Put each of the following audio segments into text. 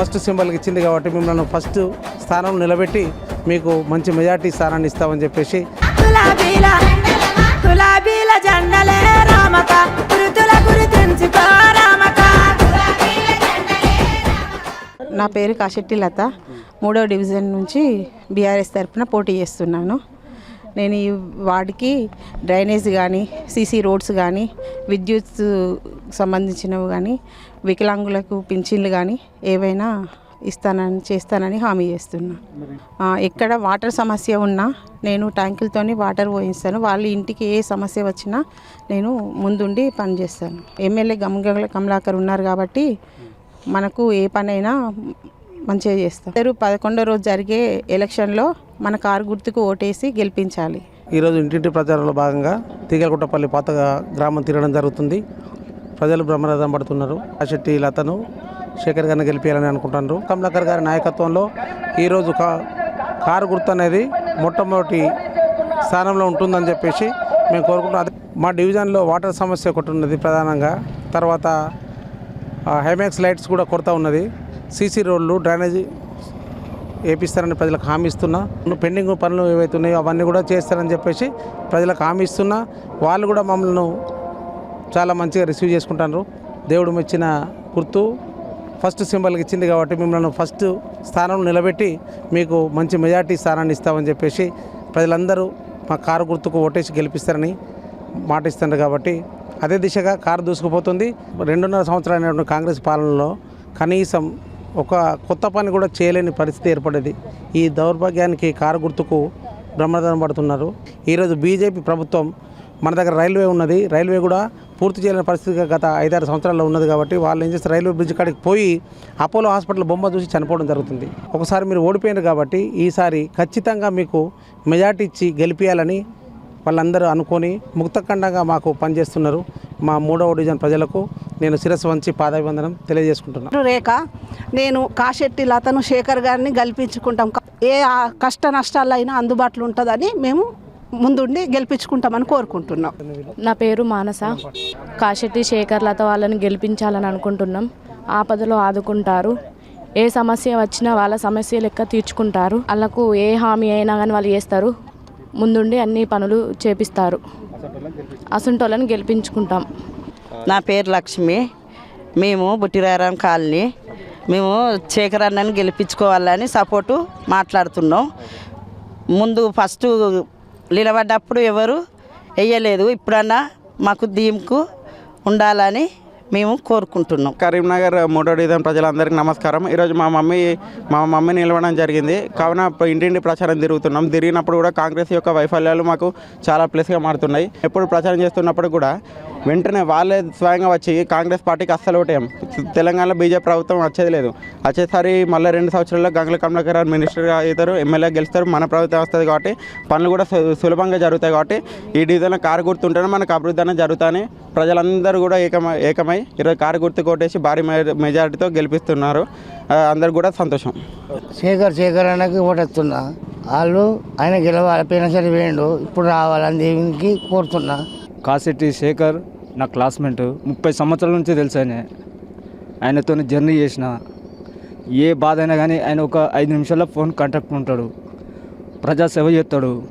First సింబల్కి ఇచ్చింది కాబట్టి మిమ్మల్ని ఫస్ట్ స్థానం నిలబెట్టి మీకు మంచి మెజార్టీ స్థానాన్ని ఇస్తామని చెప్పేసి నా పేరు కాశెట్టి లత. మూడో డివిజన్ నుంచి బీఆర్ఎస్ తరఫున పోటీ చేస్తున్నాను. నేను ఈ వార్డుకి డ్రైనేజ్ కానీ సీసీ రోడ్స్ కానీ విద్యుత్ సంబంధించినవి కానీ వికలాంగులకు పింఛన్లు కానీ ఏవైనా ఇస్తానని చేస్తానని హామీ చేస్తున్నా. ఎక్కడ వాటర్ సమస్య ఉన్నా నేను ట్యాంకులతోని వాటర్ పోయిస్తాను. వాళ్ళ ఇంటికి ఏ సమస్య వచ్చినా నేను ముందుండి పనిచేస్తాను ఎమ్మెల్యే గమగల కమలాకర్ ఉన్నారు కాబట్టి మనకు ఏ పనైనా మంచిగా చేస్తాం. పదకొండో రోజు జరిగే ఎలక్షన్లో మన కారు గుర్తుకు ఓటేసి గెలిపించాలి. ఈరోజు ఇంటింటి ప్రచారంలో భాగంగా తీగలగుట్టపల్లి పాత గ్రామం తిరగడం జరుగుతుంది. ప్రజలు బ్రహ్మరథం పడుతున్నారు. అశెట్టి లతను శేఖర్ గారిని గెలిపించాలని అనుకుంటున్నారు. కమలాకర్ గారి నాయకత్వంలో ఈరోజు కా కారు గుర్తు అనేది మొట్టమొదటి స్థానంలో ఉంటుందని చెప్పేసి మేము కోరుకుంటున్నాం. అదే మా డివిజన్లో వాటర్ సమస్య ఒకటి ఉన్నది ప్రధానంగా. తర్వాత హైమాక్స్ లైట్స్ కూడా కొరత ఉన్నది. సీసీ రోడ్లు డ్రైనేజీ వేపిస్తారని ప్రజలకు హామీ ఇస్తున్నా పెండింగ్ పనులు ఏవైతే ఉన్నాయో అవన్నీ కూడా చేస్తారని చెప్పేసి ప్రజలకు హామీ ఇస్తున్నా వాళ్ళు కూడా మమ్మల్ని చాలా మంచిగా రిసీవ్ చేసుకుంటారు దేవుడు మెచ్చిన గుర్తు. ఫస్ట్ సింబల్కి ఇచ్చింది కాబట్టి మిమ్మల్ని ఫస్ట్ స్థానంలో నిలబెట్టి మీకు మంచి మెజార్టీ స్థానాన్ని ఇస్తామని చెప్పేసి ప్రజలందరూ మా కారు గుర్తుకు ఓటేసి గెలిపిస్తారని మాటిస్తున్నారు కాబట్టి అదే దిశగా కారు దూసుకుపోతుంది. రెండున్నర సంవత్సరాలైనటువంటి కాంగ్రెస్ పాలనలో కనీసం ఒక కొత్త పని కూడా చేయలేని పరిస్థితి ఏర్పడేది. ఈ దౌర్భాగ్యానికి కారు గుర్తుకు బ్రహ్మరథం పడుతున్నారు. ఈరోజు బీజేపీ ప్రభుత్వం మన దగ్గర రైల్వే ఉన్నది. రైల్వే కూడా పూర్తి చేయలేని పరిస్థితి గత ఐదారు సంవత్సరాల్లో ఉన్నది కాబట్టి వాళ్ళు ఏం చేస్తే రైల్వే బ్రిడ్జ్ కాడికి పోయి అపోలో హాస్పిటల్ బొమ్మ చూసి చనిపోవడం జరుగుతుంది. ఒకసారి మీరు ఓడిపోయారు కాబట్టి ఈసారి ఖచ్చితంగా మీకు మెజార్టీ ఇచ్చి గెలిపించాలని వాళ్ళందరూ అనుకొని ముక్తఖండంగా మాకు పనిచేస్తున్నారు మా మూడవ డివిజన్ ప్రజలకు. నేను శిరస్సు వంచి పాదాభివందనం తెలియజేసుకుంటున్నాను రేఖ నేను కాశెట్టి లతను శేఖర్ గారిని గెలిపించుకుంటాం. ఏ ఆ కష్ట నష్టాలైనా అందుబాటులో ఉంటుందని మేము ముందుండి గెలిపించుకుంటామని కోరుకుంటున్నాం. నా పేరు మానస. కాశెట్టి శేఖర్ లత వాళ్ళని గెలిపించాలని అనుకుంటున్నాం. ఆపదలో ఆదుకుంటారు. ఏ సమస్య వచ్చినా వాళ్ళ సమస్య లెక్క తీర్చుకుంటారు. వాళ్ళకు ఏ హామీ అయినా కానీ వాళ్ళు చేస్తారు. ముందుండి అన్ని పనులు చేపిస్తారు. అసంటోళ్ళని గెలిపించుకుంటాం. నా పేరు లక్ష్మి. మేము బుట్టిరారాం కాలనీ. మేము శేఖర్ గెలిపించుకోవాలని సపోర్టు మాట్లాడుతున్నాం. ముందు ఫస్ట్ నిలబడ్డప్పుడు ఎవరు వేయలేదు ఇప్పుడన్నా మాకు దీంకు ఉండాలని మేము కోరుకుంటున్నాం. కరీంనగర్ మూడో ప్రజలందరికీ నమస్కారం. ఈరోజు మా మమ్మీ మా మమ్మీ నిలవడం జరిగింది. కావున ఇంటింటి ప్రచారం తిరుగుతున్నాం. తిరిగినప్పుడు కూడా కాంగ్రెస్ యొక్క వైఫల్యాలు మాకు చాలా ప్లస్గా మారుతున్నాయి. ఎప్పుడు ప్రచారం చేస్తున్నప్పుడు కూడా వెంటనే వాళ్ళే స్వయంగా వచ్చి కాంగ్రెస్ పార్టీకి అస్సలు ఓటేయం. తెలంగాణలో బీజేపీ ప్రభుత్వం వచ్చేది లేదు. వచ్చేసరి మళ్ళీ రెండు సంవత్సరాల్లో గంగుల కమలాకర్ మినిస్టర్గా అవుతారు ఎమ్మెల్యే గెలుస్తారు. మన ప్రభుత్వం వస్తుంది కాబట్టి పనులు కూడా సు- సులభంగా జరుగుతాయి కాబట్టి ఈ డివిజన్లో కారు గుర్తుంటేనే మనకు అభివృద్ధి అనేది జరుగుతాయని ప్రజలందరూ కూడా ఏకమై ఏకమై ఈరోజు కారు గుర్తు కొట్టేసి భారీ మెజారిటీతో గెలిపిస్తున్నారు. అందరు కూడా సంతోషం. శేఖర్ శేఖర్ అన్నకి ఓటేస్తున్నా. వాళ్ళు ఆయన గెలవాలి పోయిన సరే వేయండు. ఇప్పుడు రావాలని దేవునికి కోరుతున్నా. కాశెట్టి శేఖర్ నా క్లాస్మేట్. ముప్పై సంవత్సరాల నుంచి తెలుసు ఆయన. ఆయనతో జర్నీ చేసిన. ఏ బాధ అయినా కానీ ఆయన ఒక ఐదు నిమిషాల్లో ఫోన్ కాంటాక్ట్ ఉంటాడు. ప్రజా సేవ చేస్తాడు.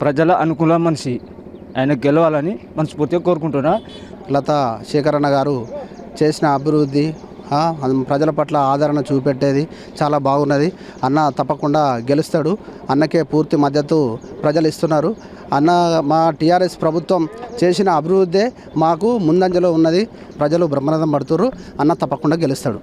ప్రజల అనుకూల మనిషి. ఆయన గెలవాలని మనస్ఫూర్తిగా కోరుకుంటున్నా. లత శేఖరన్న గారు చేసిన అభివృద్ధి ప్రజల పట్ల ఆదరణ చూపెట్టేది చాలా బాగున్నది. అన్న తప్పకుండా గెలుస్తాడు. అన్నకే పూర్తి మద్దతు ప్రజలు ఇస్తున్నారు. అన్న మా టీఆర్ఎస్ ప్రభుత్వం చేసిన అభివృద్ధే మాకు ముందంజలో ఉన్నది. ప్రజలు బ్రహ్మరథం పడుతున్నారు అన్న తప్పకుండా గెలుస్తాడు.